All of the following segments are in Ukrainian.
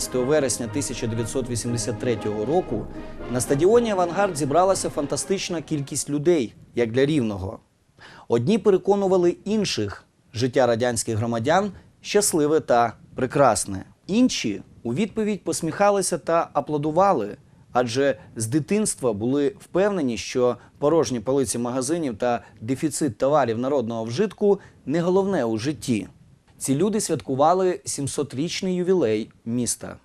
17 вересня 1983 року на стадіоні Авангард зібралася фантастична кількість людей, як для рівного. Одні переконували інших життя радянських громадян щасливе та прекрасне. Інші у відповідь посміхалися та аплодували, адже з дитинства були впевнені, що порожні полиці магазинів та дефіцит товарів народного вжитку не головне у житті. Ці люди святкували 700-річний ювілей міста.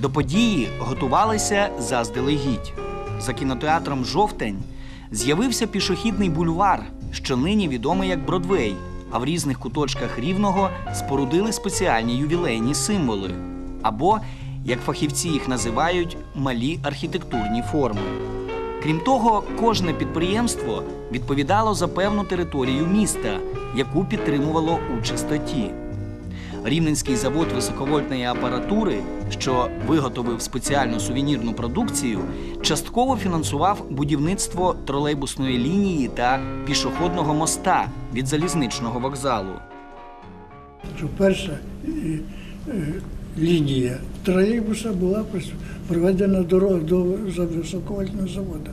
До події готувалися заздалегідь. За кінотеатром Жовтень з'явився пішохідний бульвар, що нині відомий як Бродвей. А в різних куточках рівного спорудили спеціальні ювілейні символи, або, як фахівці їх називають, малі архітектурні форми. Крім того, кожне підприємство відповідало за певну територію міста, яку підтримувало у чистоті. Рівненський завод високовольтної апаратури, що виготовив спеціальну сувенірну продукцію, частково фінансував будівництво тролейбусної лінії та пішохідного моста від залізничного вокзалу. що е, е, лінія тролейбуса була проведена дорога до високовольтного заводу.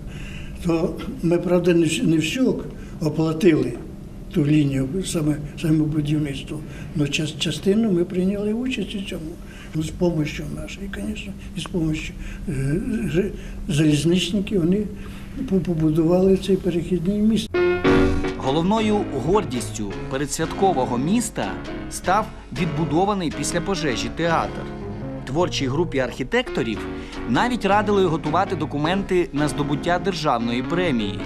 То ми, правда, не, всю оплатили ту лінію, саме, саме будівництво, але час, частину ми прийняли участь у цьому. Ну, З допомогою нашої, звісно, і з допомогою е, залізничників вони побудували цей перехідний міст. Головною гордістю передсвяткового міста став відбудований після пожежі театр. Творчій групі архітекторів навіть радили готувати документи на здобуття державної премії.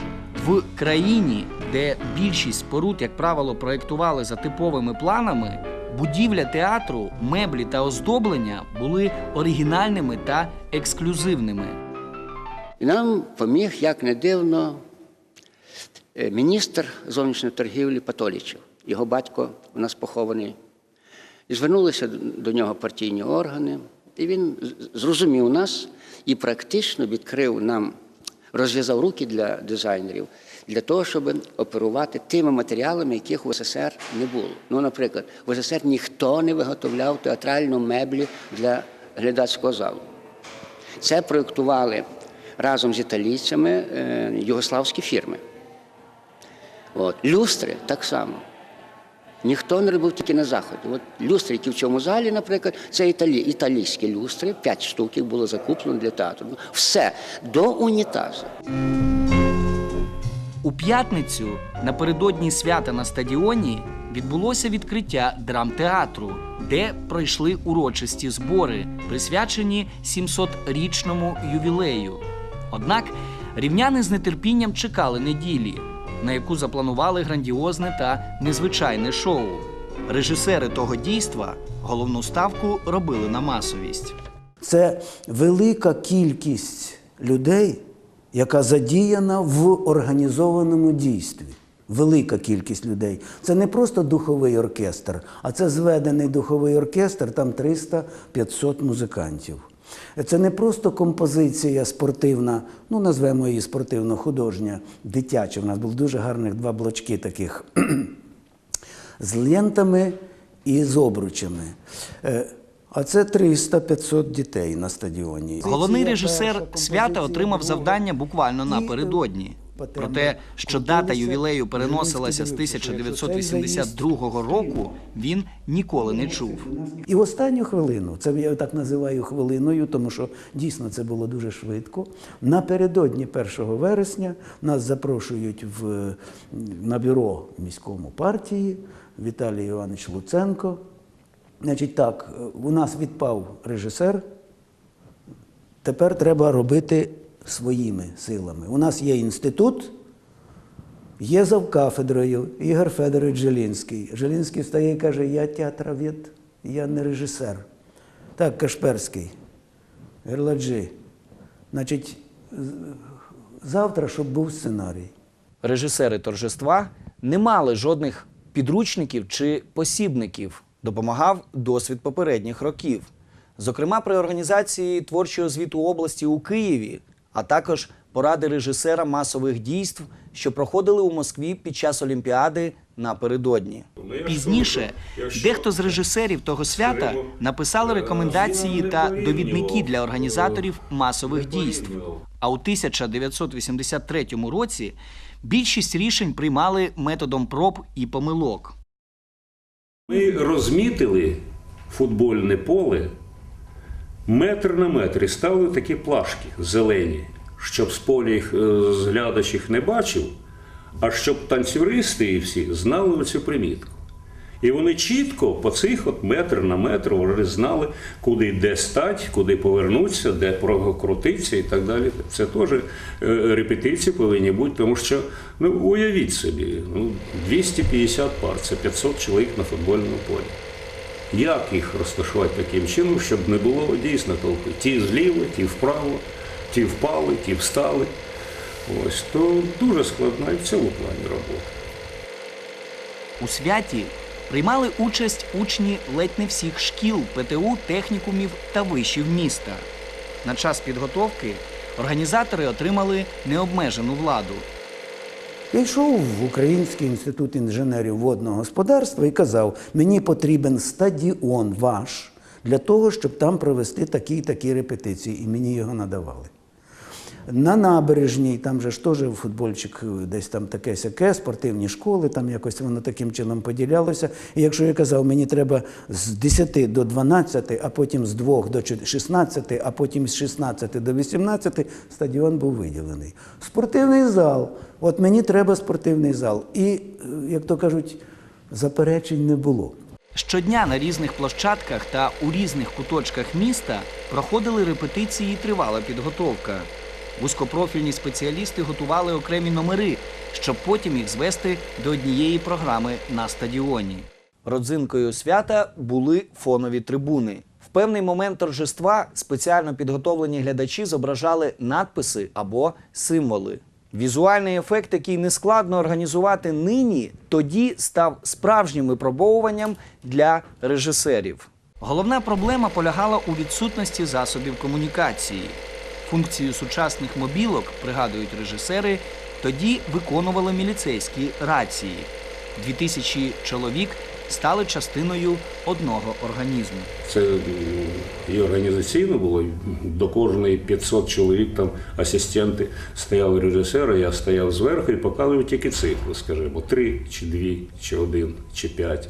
В країні, де більшість споруд, як правило, проєктували за типовими планами, будівля театру, меблі та оздоблення були оригінальними та ексклюзивними. Нам поміг, як не дивно, міністр зовнішньої торгівлі Патолічев. Його батько у нас похований. І звернулися до нього партійні органи, і він зрозумів нас і практично відкрив нам, розв'язав руки для дизайнерів для того, щоб оперувати тими матеріалами, яких у СССР не було. Ну, наприклад, в СССР ніхто не виготовляв театральну меблі для глядацького залу. Це проєктували разом з італійцями е, югославські фірми. От. Люстри так само. Ніхто не робив тільки на заході. От люстри, які в цьому залі, наприклад, це італі... італійські люстри, п'ять штук було закуплено для театру. Ну, Все до унітазу. У п'ятницю напередодні свята на стадіоні відбулося відкриття драмтеатру, де пройшли урочисті збори, присвячені 700-річному ювілею. Однак рівняни з нетерпінням чекали неділі, на яку запланували грандіозне та незвичайне шоу. Режисери того дійства головну ставку робили на масовість. Це велика кількість людей, яка задіяна в організованому дійстві. Велика кількість людей. Це не просто духовий оркестр, а це зведений духовий оркестр, там 300-500 музикантів. Це не просто композиція спортивна, ну назвемо її спортивно-художня, дитяча. У нас було дуже гарних два блочки таких з лентами і з обручами. Е, А це 300-500 дітей на стадіоні. Головний режисер свята отримав завдання буквально напередодні. Про те, що дата ювілею переносилася з 1982 року, він ніколи не чув. І в останню хвилину, це я так називаю хвилиною, тому що дійсно це було дуже швидко. Напередодні 1 вересня нас запрошують в, на бюро міському партії Віталій Іванович Луценко. Значить, так, у нас відпав режисер. Тепер треба робити своїми силами. У нас є інститут, є завкафедрою Ігор Федорович Желінський. Желінський встає і каже, я театровід, я не режисер. Так, Кашперський, Герладжі. Значить, завтра, щоб був сценарій. Режисери торжества не мали жодних підручників чи посібників. Допомагав досвід попередніх років. Зокрема, при організації творчого звіту області у Києві, а також поради режисера масових дійств, що проходили у Москві під час Олімпіади напередодні. Пізніше дехто з режисерів того свята написали рекомендації та довідники для організаторів масових дійств. А у 1983 році більшість рішень приймали методом проб і помилок. Ми розмітили футбольне поле метр на метр і ставили такі плашки зелені, щоб з поля їх е, з глядач їх не бачив, а щоб танцюристи і всі знали оцю примітку. І вони чітко по цих от метр на метр вони знали, куди де стать, куди повернутися, де прокрутитися і так далі. Це теж е, репетиції повинні бути, тому що ну уявіть собі, ну 250 пар, це 500 чоловік на футбольному полі. Як їх розташувати таким чином, щоб не було дійсно толпи? Ті зліва, ті вправо, ті впали, ті встали. Ось то дуже складна і в цьому плані робота. У святі приймали участь учні ледь не всіх шкіл, ПТУ, технікумів та вишів міста. На час підготовки організатори отримали необмежену владу. Я йшов в Український інститут інженерів водного господарства і казав, мені потрібен стадіон ваш для того, щоб там провести такі такі репетиції, і мені його надавали. На набережній, там же ж теж футбольчик, десь там таке сяке, спортивні школи, там якось воно таким чином поділялося. І якщо я казав, мені треба з 10 до 12, а потім з 2 до 16, а потім з 16 до 18, стадіон був виділений. Спортивний зал. От мені треба спортивний зал. І, е, як то кажуть, заперечень не було. Щодня на різних площадках та у різних куточках міста проходили репетиції і тривала підготовка. Вузькопрофільні спеціалісти готували окремі номери, щоб потім їх звести до однієї програми на стадіоні. Родзинкою свята були фонові трибуни. В певний момент торжества спеціально підготовлені глядачі зображали надписи або символи. Візуальний ефект, який нескладно організувати нині, тоді став справжнім випробовуванням для режисерів. Головна проблема полягала у відсутності засобів комунікації. Функцію сучасних мобілок, пригадують режисери, тоді виконували міліцейські рації. Дві тисячі чоловік стали частиною одного організму. Це і організаційно було. До кожної 500 чоловік там асистенти стояли режисери, я стояв зверху і показував тільки цифри, скажімо, три чи дві, чи один, чи п'ять.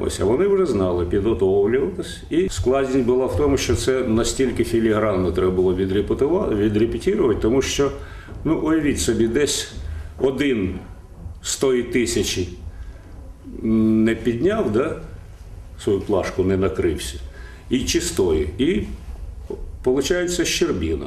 Ось, а вони вже знали, підготовлювалися. І складність була в тому, що це настільки філігранно треба було відрепетувати, тому що, ну, уявіть собі, десь один з тої тисячі не підняв, да, свою плашку не накрився, і чистої. І виходить щербіна.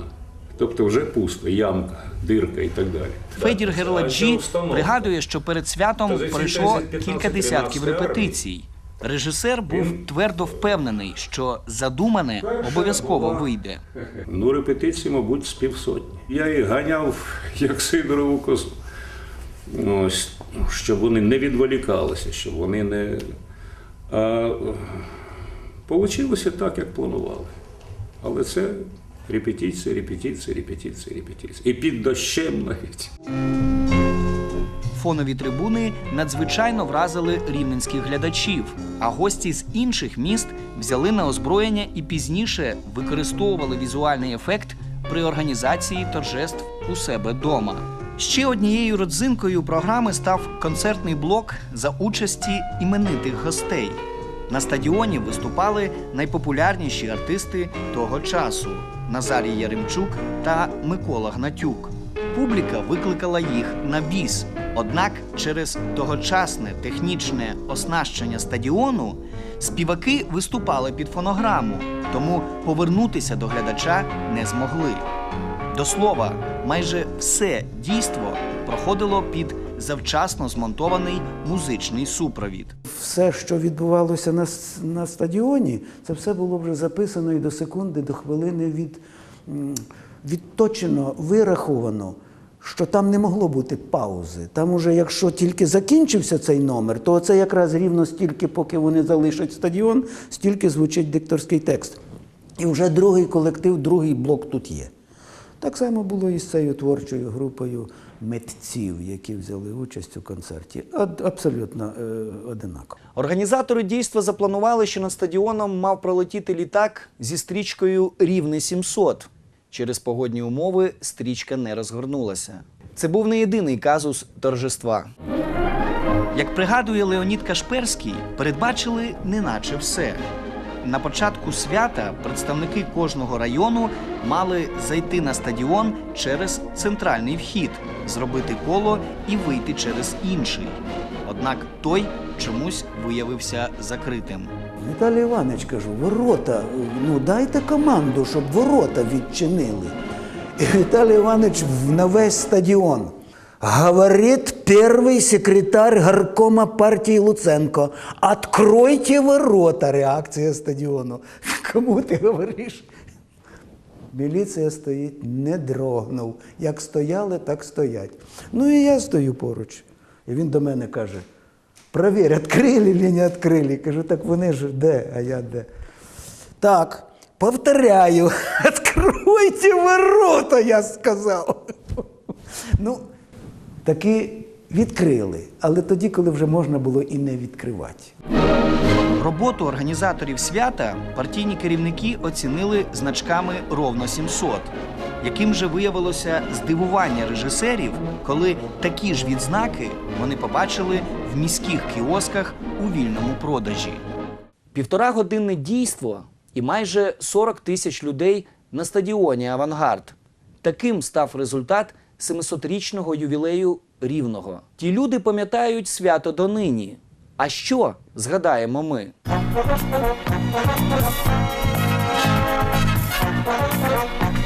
Тобто вже пусто, ямка, дирка і так далі. Федір Герладжі пригадує, що перед святом пройшло кілька десятків репетицій. Режисер був твердо впевнений, що задумане обов'язково вийде. Ну, репетиції, мабуть, з півсотні. Я їх ганяв як Сидорову козу. Ось, щоб вони не відволікалися, щоб вони не. А Получилося так, як планували. Але це репетиції, репетиції, репетиції, репетиції. І під дощем навіть. Фонові трибуни надзвичайно вразили рівненських глядачів, а гості з інших міст взяли на озброєння і пізніше використовували візуальний ефект при організації торжеств у себе дома. Ще однією родзинкою програми став концертний блок за участі іменитих гостей. На стадіоні виступали найпопулярніші артисти того часу Назарій Яремчук та Микола Гнатюк. Публіка викликала їх на біс. Однак через тогочасне технічне оснащення стадіону співаки виступали під фонограму, тому повернутися до глядача не змогли. До слова, майже все дійство проходило під завчасно змонтований музичний супровід. Все, що відбувалося на, на стадіоні, це все було вже записано і до секунди, до хвилини від, відточено, вираховано, що там не могло бути паузи. Там уже, якщо тільки закінчився цей номер, то це якраз рівно стільки, поки вони залишать стадіон, стільки звучить дикторський текст. І вже другий колектив, другий блок тут є. Так само було і з цією творчою групою митців, які взяли участь у концерті. Абсолютно е, одинаково. Організатори дійства запланували, що над стадіоном мав пролетіти літак зі стрічкою Рівне 700. Через погодні умови стрічка не розгорнулася. Це був не єдиний казус торжества. Як пригадує Леонід Кашперський, передбачили неначе все. На початку свята представники кожного району мали зайти на стадіон через центральний вхід, зробити коло і вийти через інший. Однак той чомусь виявився закритим. Віталій Іванович, кажу, ворота, ну дайте команду, щоб ворота відчинили. І Віталій Іванович на весь стадіон. Говорит первый секретарь горкома партии Луценко. Откройте ворота. Реакція стадіону. Кому ти говориш? Міліція стоїть, не дрогнув. Як стояли, так стоять. Ну і я стою поруч. І він до мене каже: Провір, відкрили чи не відкрили. Кажу, так вони ж де, а я де. Так, повторяю, відкройте ворота, я сказав. Ну, таки відкрили, але тоді, коли вже можна було і не відкривати. Роботу організаторів свята партійні керівники оцінили значками ровно 700. Яким же виявилося здивування режисерів, коли такі ж відзнаки вони побачили в міських кіосках у вільному продажі. Півтора годинне дійство і майже 40 тисяч людей на стадіоні Авангард. Таким став результат 700-річного ювілею рівного. Ті люди пам'ятають свято донині. А що згадаємо ми?